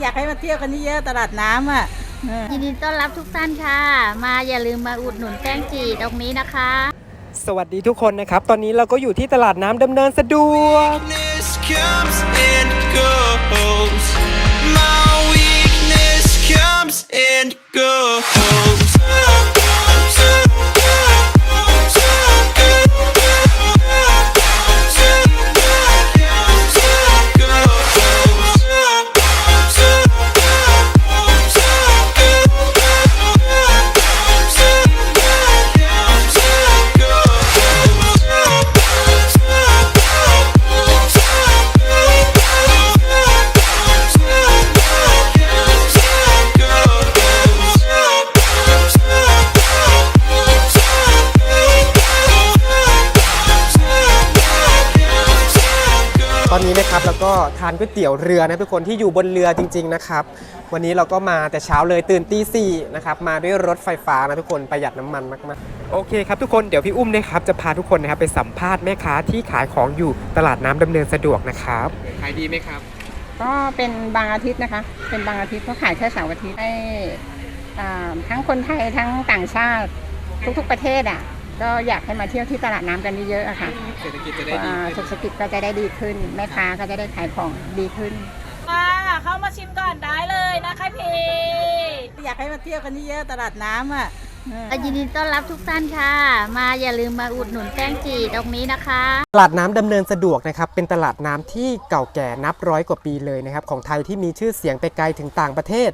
อยากให้มาเที่ยวกันเยอะๆตลาดน้ำอะเออยินดีต้อนรับทุกท่านค่ะ มาอย่าลืมมาอุดหนุนแป้งจีตรงนี้นะคะ สวัสดีทุกคนนะครับ ตอนนี้เราก็อยู่ที่ตลาดน้ำดำเนินสะดวก อนนี้นะครับแล้วก็ทานก๋วยเตี๋ยวเรือนะทุกคนที่อยู่บนเรือจริง ๆนะครับ วันนี้เราก็มาแต่เช้าเลยตื่นตีสี่นะครับมาด้วยรถไฟฟ้านะทุกคนประหยัดน้ำมันมากๆโอเคครับทุกคนเดี๋ยวพี่อุ้มนะครับจะพาทุกคนนะครับไปสัมภาษณ์แม่ค้าที่ขายของอยู่ตลาดน้ำดำเนินสะดวกนะครับขายดีไหมครับ ก็เป็นบางอาทิตย์นะคะ เป็นบางอาทิตย์เพราะขายแค่เสาร์อาทิตย์ให้อ่าทั้งคนไทยทั้งต่างชาติทุกๆประเทศอะ ก็อยากให้มาเที่ยวที่ตลาดน้ำกันเยอะๆอะค่ะเศรษฐกิจจะได้ดีอ่าขึ้นเศรษฐกิจก็จะได้ดีขึ้น แม่ค้าก็จะได้ขายของดีขึ้น ค่ะเข้ามาชิมก่อนได้เลยนะคะพี่ อยากให้มาเที่ยวกันเยอะๆตลาดน้ำอะเออยินดีต้อนรับทุกท่านค่ะ มาอย่าลืมมาอุดหนุนแป้งจีตรงนี้นะคะ ตลาดน้ำดำเนินสะดวกนะครับ เป็นตลาดน้ำที่เก่าแก่นับร้อยกว่าปีเลยนะครับ ของไทยที่มีชื่อเสียงไปไกลถึงต่างประเทศ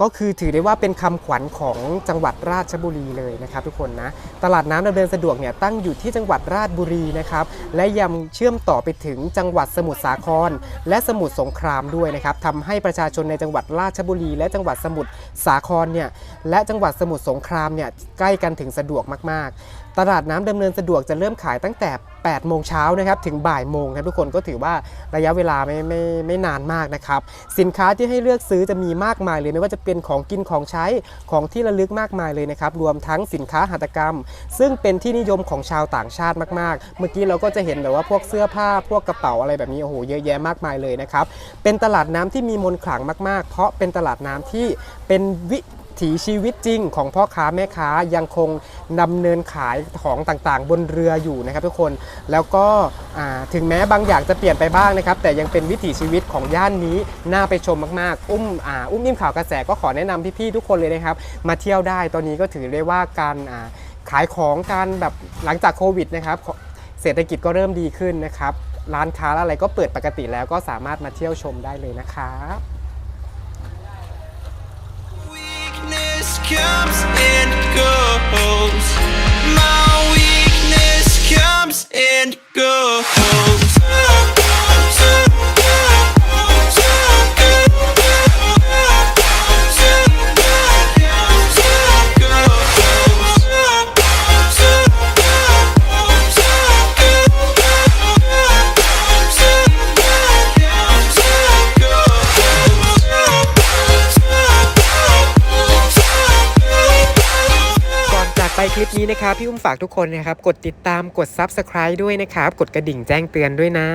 ก็คือถือได้ว่าเป็นคำขวัญของจังหวัดราชบุรีเลยนะครับทุกคนนะตลาดน้ำดำเนินสะดวกเนี่ยตั้งอยู่ที่จังหวัดราชบุรีนะครับและยังเชื่อมต่อไปถึงจังหวัดสมุทรสาคร และสมุทรสงครามด้วยนะครับทำให้ประชาชนในจังหวัดราชบุรี และจังหวัดสมุทรสาครเนี่ยและจังหวัดสมุทรสงครามเนี่ยใกล้กันถึงสะดวกมาก ๆ ตลาดน้ำดำเนินสะดวกจะเริ่มขายตั้งแต่ 8 โมงเช้านะครับถึงบ่ายโมงครับทุกคนก็ถือว่าระยะเวลาไม่ไม่ไม่นานมากนะครับสินค้าที่ให้เลือกซื้อจะมีมากมายเลยไม่ว่าจะเป็น็นของกินของใช้ของที่ระลึกมากมายเลยนะครับ รวมทั้งสินค้าหัตถกรรม ซึ่งเป็นที่นิยมของชาวต่างชาติมาก ๆ เมื่อกี้เราก็จะเห็นแบบว่าพวกเสื้อผ้าพวกกระเป๋าอะไรแบบนี้โอ้โหเยอะแยะมากมายเลยนะครับ เป็นตลาดน้ำที่มีมนต์ขลังมาก ๆ เพราะเป็นตลาดน้ำที่เป็นวิถีชีวิตจริงของพ่อค้าแม่ค้ายังคงดำเนินขายของต่างๆ บนเรืออยู่นะครับทุกคนแล้วก็ ถึงแม้บางอย่างจะเปลี่ยนไปบ้างนะครับ แต่ยังเป็นวิถีชีวิตของย่านนี้น่าไปชมมากๆ อุ้มอ่าอุ้มนิ่มข่าวกระแสก็ขอแนะนำพี่ๆทุกคนเลยนะครับ มาเที่ยวได้ตอนนี้ก็ถือได้ว่าการอ่าขายของการแบบหลังจากโควิดนะครับเศรษฐกิจก็เริ่มดีขึ้นนะครับ ร้านค้าอะไรก็เปิดปกติแล้วก็สามารถมาเที่ยวชมได้เลยนะครับ Weakness comes and ไปคลิปนี้นะครับ พี่อุ้มฝากทุกคนนะครับ กดติดตามกด Subscribe ด้วยนะครับ กดกระดิ่งแจ้งเตือนด้วยนะ